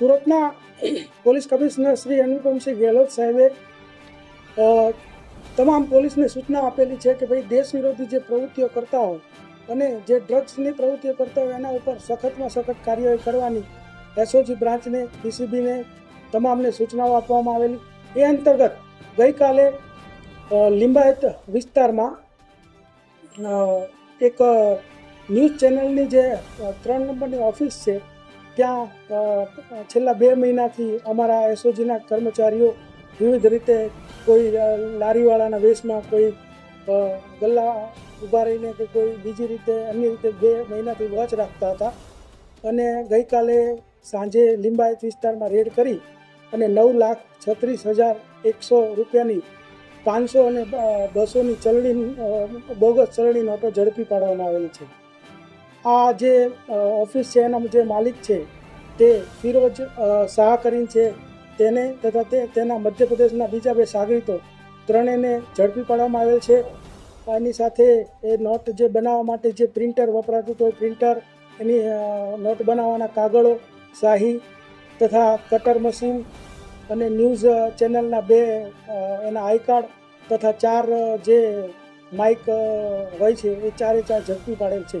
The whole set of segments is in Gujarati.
સુરતના પોલીસ કમિશનર શ્રી અનુપમસિંહ ગેહલોત સાહેબે તમામ પોલીસને સૂચના આપેલી છે કે ભાઈ દેશ વિરોધી જે પ્રવૃત્તિઓ કરતા હોય અને જે ડ્રગ્સની પ્રવૃત્તિઓ કરતા હોય એના ઉપર સખતમાં સખત કાર્યવાહી કરવાની એસઓજી બ્રાન્ચને ડીસીબીને તમામને સૂચનાઓ આપવામાં આવેલી. એ અંતર્ગત ગઈકાલે લિંબાયત વિસ્તારમાં એક ન્યૂઝ ચેનલની જે ત્રણ નંબરની ઓફિસ છે ત્યાં છેલ્લા બે મહિનાથી અમારા એસઓજીના કર્મચારીઓ વિવિધ રીતે કોઈ લારીવાળાના વેશમાં કોઈ ગલ્લા ઊભા રહીને કે કોઈ બીજી રીતે અન્ય રીતે બે મહિનાથી વોચ રાખતા હતા. અને ગઈકાલે સાંજે લિંબાયત વિસ્તારમાં રેડ કરી અને નવ લાખ છત્રીસ હજાર એકસો રૂપિયાની પાંચસો અને બસોની ચલણી બોગસ ચલણી નોટો ઝડપી પાડવામાં આવેલી છે. આ જે ઓફિસ છે, એના જે માલિક છે, તે ફિરોજ શાહ કરીને છે. તેને તથા તે, તેના મધ્યપ્રદેશના બીજા બે સાગરીતો ત્રણેયને ઝડપી પાડવામાં આવેલ છે. એની સાથે એ નોટ જે બનાવવા માટે જે પ્રિન્ટર વપરાતું હતું પ્રિન્ટર, એની નોટ બનાવવાના કાગળો, શાહી તથા કટર મશીન અને ન્યૂઝ ચેનલના બે એના આઈ કાર્ડ તથા ચાર જે માઇક હોય છે, એ ચારે ચાર ઝડપી પાડેલ છે.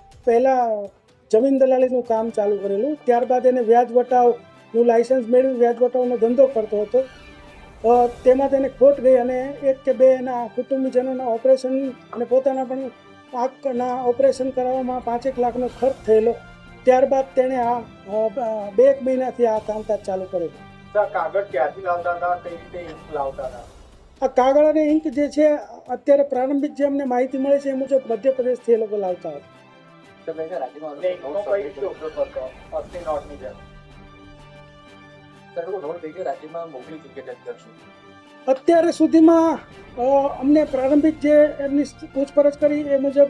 પહેલાં જમીન દલાલીનું કામ ચાલુ કરેલું. ત્યારબાદ એને વ્યાજ વટાવનું લાઇસન્સ મેળવી વ્યાજ વટાવનો ધંધો કરતો હતો. તેમાં તેને ખોટ ગઈ અને એક કે બે એના કુટુંબીજનોના ઓપરેશન અને પોતાના પણ આંખના ઓપરેશન કરાવવામાં પાંચેક લાખનો ખર્ચ થયેલો. ત્યારબાદ તેણે આ બે એક મહિનાથી આ કામકાજ ચાલુ કરેલું આ કાગળ ક્યાંથી લાવતા હતા? કઈ રીતે લાવતા હતા? આ કાગળ અને ઇંક જે છે અત્યારે પ્રારંભિક જે અમને માહિતી મળે છે એ મુજબ મધ્યપ્રદેશથી એ લોકો લાવતા હતા. કઈ રીતે ઉપયોગ અસલી નોટની જેમ અત્યારે સુધીમાં અમને પ્રારંભિક જે એમની પૂછપરછ કરી એ મુજબ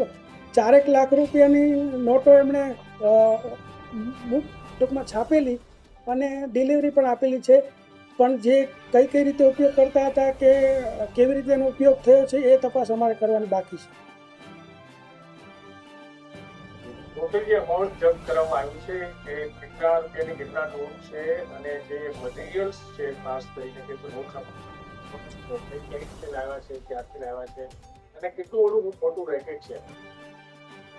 ચારેક લાખ રૂપિયાની નોટો એમણે ટૂંકમાં છાપેલી અને ડિલિવરી પણ આપેલી છે. પણ જે કઈ કઈ રીતે ઉપયોગ કરતા હતા કે કેવી રીતે એનો ઉપયોગ થયો છે એ તપાસ અમારે કરવાની બાકી છે. ટોટલ જે અમાઉન્ટ જપ્ત કરવામાં આવ્યું છે. એ કેટલા રૂપિયાની કેટલા નોટ છે અને જે મટીરિયલ્સ છે, ખાસ કરીને કે નોટ કઈ રીતે લાવ્યા છે ક્યાંથી લાવ્યા છે અને કેટલું ઓલું મોટું રેકેટ છે.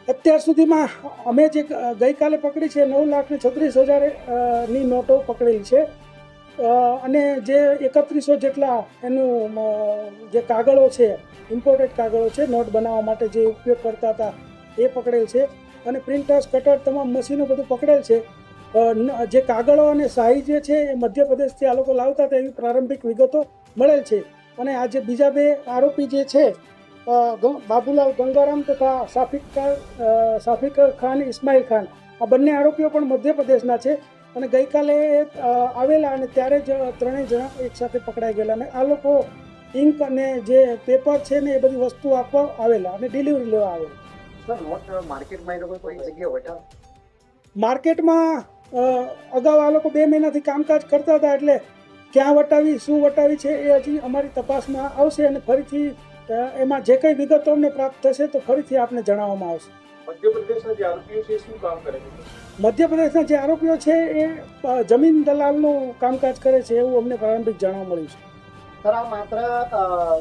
અત્યાર સુધીમાં અમે જે ગઈકાલે પકડી છે, નવ લાખ છત્રીસ હજારની નોટો પકડેલી છે. અને જે એકત્રીસો જેટલા એનું જે કાગળો છે ઇમ્પોર્ટેડ કાગળો છે, નોટ બનાવવા માટે જે ઉપયોગ કરતા હતા, એ પકડેલ છે. અને પ્રિન્ટર્સ કટર તમામ મશીનો બધું પકડેલ છે. જે કાગળો અને શાહી જે છે એ મધ્યપ્રદેશથી આ લોકો લાવતા હતા એવી પ્રારંભિક વિગતો મળેલ છે. અને આજે બીજા બે આરોપી જે છે બાબુલાલ ગંગારામ તથા સાફિકર સાફિકર ખાન ઇસ્માઇલ ખાન, આ બંને આરોપીઓ પણ મધ્યપ્રદેશના છે. અને ગઈકાલે આવેલા અને ત્યારે જ ત્રણેય જણા એક સાથે પકડાઈ ગયેલા અને આ લોકો ઇંક અને જે પેપર છે ને એ બધી વસ્તુ આપવા આવેલા અને ડિલિવરી લેવા આવેલા. માર્કેટમાં અગાઉ આ લોકો બે મહિનાથી કામકાજ કરતા હતા એટલે ક્યાં વટાવી શું વટાવી છે એ હજી અમારી તપાસમાં આવશે અને ફરીથી એમાં જે કંઈ વિગતો અમને પ્રાપ્ત થશે તો ફરીથી આપને જણાવવામાં આવશે. મધ્યપ્રદેશના જે આરોપીઓ છે એ શું કામ કરે છે? મધ્યપ્રદેશના જે આરોપીઓ છે એ જમીન દલાલનું કામકાજ કરે છે એવું અમને પ્રારંભિક જાણવા મળ્યું છે. સર માત્ર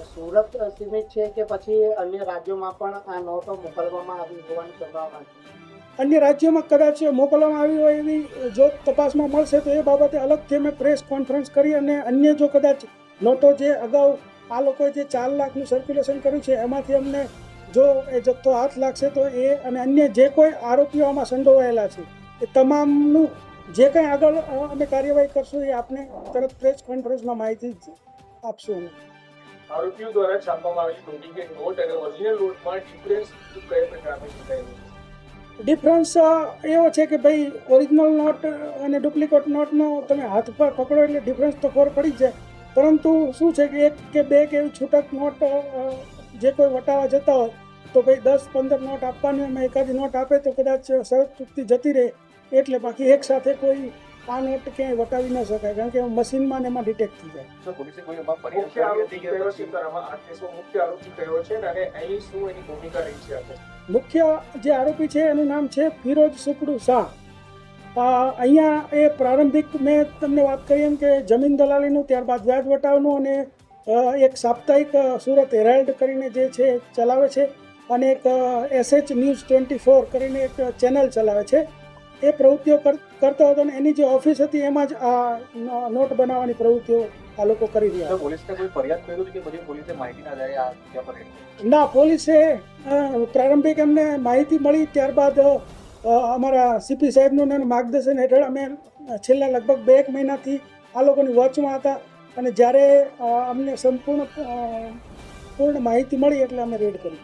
સુરત સીમિત છે કે પછી અન્ય રાજ્યોમાં પણ આ નોટો મોકલવામાં આવી હોવાની સંભાવના છે? અન્ય રાજ્યોમાં કદાચ મોકલવામાં આવી હોય એવી જો તપાસમાં મળશે તો એ બાબતે અલગથી અમે પ્રેસ કોન્ફરન્સ કરી અને અન્ય જો કદાચ નોટો જે અગાઉ આ લોકોએ જે ચાર લાખનું સર્ક્યુલેશન કર્યું છે, એમાંથી અમને જો એ જથ્થો હાથ લાગશે તો એ અને અન્ય જે કોઈ આરોપીઓ આમાં સંડોવાયેલા છે, એ તમામનું જે કંઈ આગળ અમે કાર્યવાહી કરશું એ આપને તરત પ્રેસ કોન્ફરન્સમાં માહિતી જ આપશું. આરોપીઓ દ્વારા છાપવામાં આવેલી ડુપ્લિકેટ નોટ અને ઓરિજિનલ નોટમાં ડિફરન્સ કયા પ્રકારનું છે? ડિફરન્સ એવો છે કે ભાઈ ઓરિજિનલ નોટ અને ડુપ્લિકેટ નોટનો તમે હાથ પર પકડો એટલે ડિફરન્સ તો ખબર પડી જાય. પરંતુ શું છે કે એક કે બે કે એવી છૂટક નોટ જે કોઈ વટાવા જતા હોય તો ભાઈ દસ પંદર નોટ આપવાની એમાં એકાદી નોટ આપે તો કદાચ શરત ચૂકતી જતી રહે. એટલે બાકી એક સાથે કોઈ આ નોટ ક્યાંય વટાવી ન શકાય કારણ કે મશીનમાં ને એમાં ડિટેક્ટ થઈ જાય. પોલીસે કોઈ મુખ્ય આરોપી હતી કયો છે મુખ્ય આરોપી કયો અને અહીં શું એની ભૂમિકા રહી છે મુખ્ય જે આરોપી છે એનું નામ છે ફિરોજ સુકડુ શાહ. અહીંયા એ પ્રારંભિક મેં તમને વાત કરી એમ કે જમીન દલાલીનું ત્યારબાદ વ્યાજ વટાવનું અને એક સાપ્તાહિક સુરત હેરાલ્ડ કરીને જે છે એ ચલાવે છે. અને એક એસએચ ન્યૂઝ ટ્વેન્ટી ફોર કરીને એક ચેનલ ચલાવે છે. એ પ્રવૃત્તિઓ કરતો હતો અને એની જે ઓફિસ હતી એમાં જ આ નોટ બનાવવાની પ્રવૃત્તિઓ આ લોકો કરી રહ્યા. પોલીસને કોઈ ફરિયાદ કરી કે પછી પોલીસે માહિતી ના જાય આ જગ્યા પર ના પોલીસે પ્રારંભિક એમને માહિતી મળી ત્યારબાદ અમારા સીપી સાહેબનું માર્ગદર્શન હેઠળ અમે છેલ્લા લગભગ બે એક મહિનાથી આ લોકોની વોચમાં હતા અને જ્યારે અમને સંપૂર્ણ પૂર્ણ માહિતી મળી એટલે અમે રેડ કરી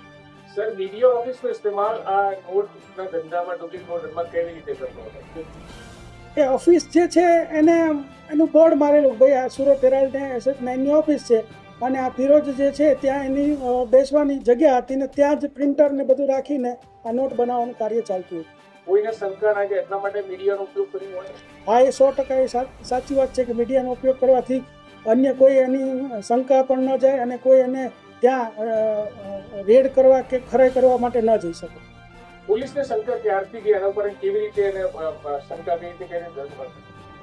સર મીડિયા ઓફિસનો ઇસ્તેમાલ આ નોટના ધંધામાં ડુપ્લિકેટ નોટમાં કેવી રીતે કરતો હતો? એ ઓફિસ જે છે એને એનું બોર્ડ મારેલું. ભાઈ આ સુરત હેરાલ્ડ ને એસએચ નાઇનની ઓફિસ છે અને આ ફિરોજ જે છે ત્યાં એની બેસવાની જગ્યા હતી ને ત્યાં જ પ્રિન્ટર ને બધું રાખીને આ નોટ બનાવવાનું કાર્ય ચાલતું હતું. કોઈને શંકા ના જાય એટલા માટે મીડિયાનો ઉપયોગ કર્યો હોય? હા એ સો ટકા એ સાચી વાત છે કે મીડિયાનો ઉપયોગ કરવાથી અન્ય કોઈ એની શંકા પણ ન જાય અને કોઈ એને ત્યાં રેડ કરવા કે ખરાઈ કરવા માટે ન જઈ શકો. પોલીસને શંકા ક્યારથી ગઈ એના પર કેવી રીતે એને શંકા કઈ રીતે